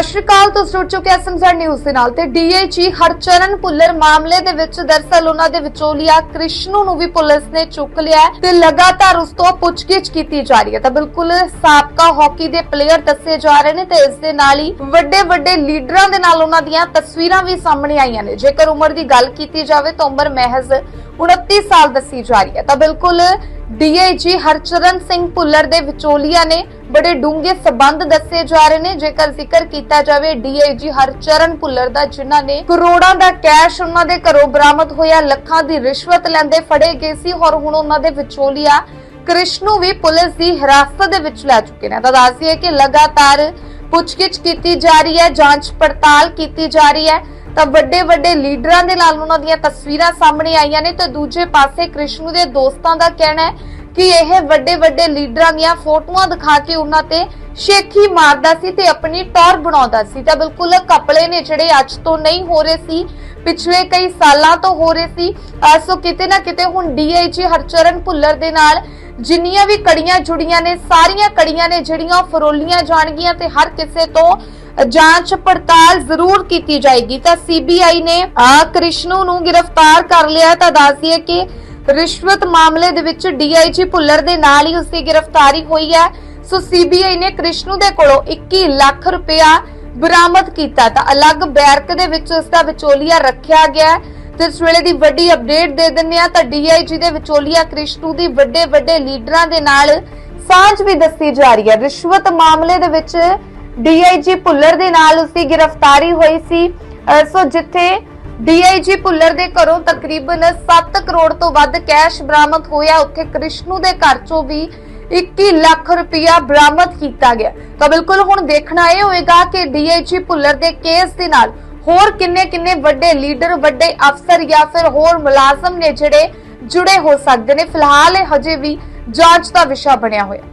ਸਤਿ ਸ਼੍ਰੀ ਅਕਾਲ, ਤੁਸੀਂ ਜੁੜ ਚੁੱਕੇ ਐਸਐਮਜ਼ੈਡ ਨਿਊਜ਼ ਦੇ ਨਾਲ ਤੇ ਡੀਏਜੀ ਹਰਚਰਨ ਭੁੱਲਰ ਮਾਮਲੇ ਦੇ ਵਿੱਚ ਦਰਸਲ ਉਹਨਾਂ ਦੇ ਵਿਚੋਲੀਆ ਕ੍ਰਿਸ਼ਨੂ ਨੂੰ ਵੀ ਪੁਲਿਸ ਨੇ ਚੁੱਕ ਲਿਆ ਤੇ ਲਗਾਤਾਰ ਉਸ ਤੋਂ ਪੁੱਛਗਿੱਛ ਕੀਤੀ ਜਾ ਰਹੀ ਹੈ। ਤਾਂ ਬਿਲਕੁਲ ਸਾਬਕਾ ਹਾਕੀ ਦੇ ਪਲੇਅਰ ਦੱਸੇ ਜਾ ਰਹੇ ਨੇ ਤੇ ਇਸ ਦੇ ਨਾਲ ਹੀ ਵੱਡੇ ਵੱਡੇ ਲੀਡਰਾਂ ਦੇ ਨਾਲ ਉਹਨਾਂ ਦੀਆਂ ਤਸਵੀਰਾਂ ਵੀ ਸਾਹਮਣੇ ਆਈਆਂ ਨੇ। ਜੇਕਰ ਉਮਰ ਦੀ ਗੱਲ ਕੀਤੀ ਜਾਵੇ ਤਾਂ ਉਮਰ ਮਹਿਜ਼ 29 ਸਾਲ ਦੱਸੀ ਜਾ ਰਹੀ ਹੈ। ਤਾਂ ਬਿਲਕੁਲ ਡੀਏਜੀ ਹਰਚਰਨ ਸਿੰਘ ਭੁੱਲਰ ਦੇ ਵਿਚੋਲੀਆ ਨੇ ਬੜੇ ਡੂੰਘੇ ਸਬੰਧ ਦੱਸੇ ਜਾ ਰਹੇ ਨੇ। ਜੇਕਰ ਜ਼ਿਕਰ ਕੀਤਾ ਜਾਵੇ ਡੀਏਜੀ ਹਰਚਰਨ ਭੁੱਲਰ ਦਾ, ਜਿਨ੍ਹਾਂ ਨੇ ਕਰੋੜਾਂ ਦਾ ਕੈਸ਼ ਉਹਨਾਂ ਦੇ ਘਰੋਂ ਬਰਾਮਦ ਹੋਇਆ, ਲੱਖਾਂ ਦੀ ਰਿਸ਼ਵਤ ਲੈਂਦੇ ਫੜੇ ਗਏ ਸੀ ਔਰ ਹੁਣ ਉਹਨਾਂ ਦੇ ਵਿਚੋਲੀਆ ਕ੍ਰਿਸ਼ਨੂ ਵੀ ਪੁਲਿਸ ਦੀ ਹਿਰਾਸਤ ਦੇ ਵਿੱਚ ਲੈ ਚੁੱਕੇ ਨੇ। ਤਾਂ ਦੱਸਦੀ ਹੈ ਕਿ ਲਗਾਤਾਰ ਪੁੱਛਗਿੱਛ ਕੀਤੀ ਜਾ ਰਹੀ ਹੈ, ਜਾਂਚ ਪੜਤਾਲ ਕੀਤੀ ਜਾ ਰਹੀ ਹੈ। ਤਾਂ ਵੱਡੇ ਵੱਡੇ ਲੀਡਰਾਂ ਦੇ ਨਾਲ ਉਹਨਾਂ ਦੀਆਂ ਤਸਵੀਰਾਂ ਸਾਹਮਣੇ ਆਈਆਂ ਨੇ ਤੇ ਦੂਜੇ ਪਾਸੇ ਕ੍ਰਿਸ਼ਨੂ ਦੇ ਦੋਸਤਾਂ ਦਾ ਕਹਿਣਾ ਹੈ ਕਿ ਇਹ ਵੱਡੇ ਵੱਡੇ ਲੀਡਰਾਂ ਦੀਆਂ ਫੋਟੋਆਂ ਦਿਖਾ ਕੇ ਉਹਨਾਂ ਤੇ ਸ਼ੇਖੀ ਮਾਰਦਾ ਸੀ ਤੇ ਆਪਣੀ ਟੌਰ ਬਣਾਉਂਦਾ ਸੀ। ਤਾਂ ਬਿਲਕੁਲ ਕਪੜੇ ਨੇ ਜਿਹੜੇ ਅੱਜ ਤੋਂ ਨਹੀਂ ਹੋ ਰਹੇ ਸੀ, ਪਿਛਲੇ ਕਈ ਸਾਲਾਂ ਤੋਂ ਹੋ ਰਹੇ ਸੀ ਸੋ ਕਿਤੇ ਨਾ ਕਿਤੇ ਹੁਣ ਡੀਆਈਜੀ ਹਰਚਰਨ ਭੁੱਲਰ ਦੇ ਨਾਲ ਜਿੰਨੀਆਂ ਵੀ ਕੜੀਆਂ ਜੁੜੀਆਂ ਨੇ, ਸਾਰੀਆਂ ਕੜੀਆਂ ਨੇ ਜਿਹੜੀਆਂ ਉਹ ਫਰੋਲੀਆਂ ਜਾਣਗੀਆਂ ਤੇ ਹਰ ਕਿਸੇ ਤੋਂ ਜਾਂਚ ਪੜਤਾਲ ਜ਼ਰੂਰ ਕੀਤੀ ਜਾਏਗੀ। ਤਾਂ ਸੀਬੀਆਈ ਨੇ, ਆ, ਕ੍ਰਿਸ਼ਨੂ ਨੂੰ ਗ੍ਰਿਫਤਾਰ ਕਰ ਲਿਆ ਤਾਂ ਦੱਸ ਕਿ ਰਿਸ਼ਵਤ ਮਾਮਲੇ ਦੇ ਵਿੱਚ ਡੀਆਈਜੀ ਭੁੱਲਰ ਦੇ ਨਾਲ ਹੀ ਉਸ ਦੀ ਗ੍ਰਿਫਤਾਰੀ ਹੋਈ ਹੈ। ਸੋ ਸੀਬੀਆਈ ਨੇ ਕ੍ਰਿਸ਼ਨੂ ਦੇ ਕੋਲੋਂ 21 ਲੱਖ ਰੁਪਇਆ ਬਰਾਮਦ ਕੀਤਾ। ਤਾਂ ਅਲੱਗ ਬੈਰਕ ਦੇ ਵਿੱਚ ਉਸ ਦਾ ਵਿਚੋਲੀਆ ਰੱਖਿਆ ਗਿਆ ਤੇ ਇਸ ਵੇਲੇ ਦੀ ਵੱਡੀ ਅਪਡੇਟ ਦੇ ਦਿੰਨੇ ਆ ਤਾਂ ਡੀਆਈਜੀ ਦੇ ਵਿਚੋਲੀਆ ਕ੍ਰਿਸ਼ਨੂ ਦੀ ਵੱਡੇ ਵੱਡੇ ਲੀਡਰਾਂ ਦੇ ਨਾਲ ਸਾਂਝ ਵੀ ਦੱਸੀ ਜਾ ਰਹੀ ਹੈ। ਰਿਸ਼ਵਤ ਮਾਮਲੇ ਦੇ ਵਿੱਚ ਡੀਆਈਜੀ ਭੁੱਲਰ ਦੇ ਨਾਲ ਉਸ ਦੀ ਗ੍ਰਿਫਤਾਰੀ ਹੋਈ ਸੀ। ਸੋ ਜਿੱਥੇ ਡੀਆਈਜੀ ਭੁੱਲਰ ਦੇ ਘਰੋਂ ਤਕਰੀਬਨ 7 ਕਰੋੜ ਤੋਂ ਵੱਧ ਕੈਸ਼ ਬਰਾਮਦ ਹੋਇਆ, ਉੱਥੇ ਕ੍ਰਿਸ਼ਨੂ ਦੇ ਘਰ ਚੋਂ ਵੀ 21 ਲੱਖ ਰੁਪਇਆ ਬਰਾਮਦ ਕੀਤਾ ਗਿਆ। ਤਾਂ ਬਿਲਕੁਲ ਹੁਣ ਦੇਖਣਾ ਇਹ ਹੋਏਗਾ ਕਿ ਡੀਆਈਜੀ ਭੁੱਲਰ ਦੇ ਕੇਸ ਦੇ ਨਾਲ ਹੋਰ ਕਿੰਨੇ ਕਿੰਨੇ ਵੱਡੇ ਲੀਡਰ, ਵੱਡੇ ਅਫਸਰ ਜਾਂ ਫਿਰ ਹੋਰ ਮੁਲਾਜ਼ਮ ਨੇ ਜਿਹੜੇ ਜੁੜੇ ਹੋ ਸਕਦੇ ਨੇ, ਫਿਲਹਾਲ ਇਹ ਹਜੇ ਵੀ ਜਾਂਚ ਦਾ ਵਿਸ਼ਾ ਬਣਿਆ ਹੋਇਆ।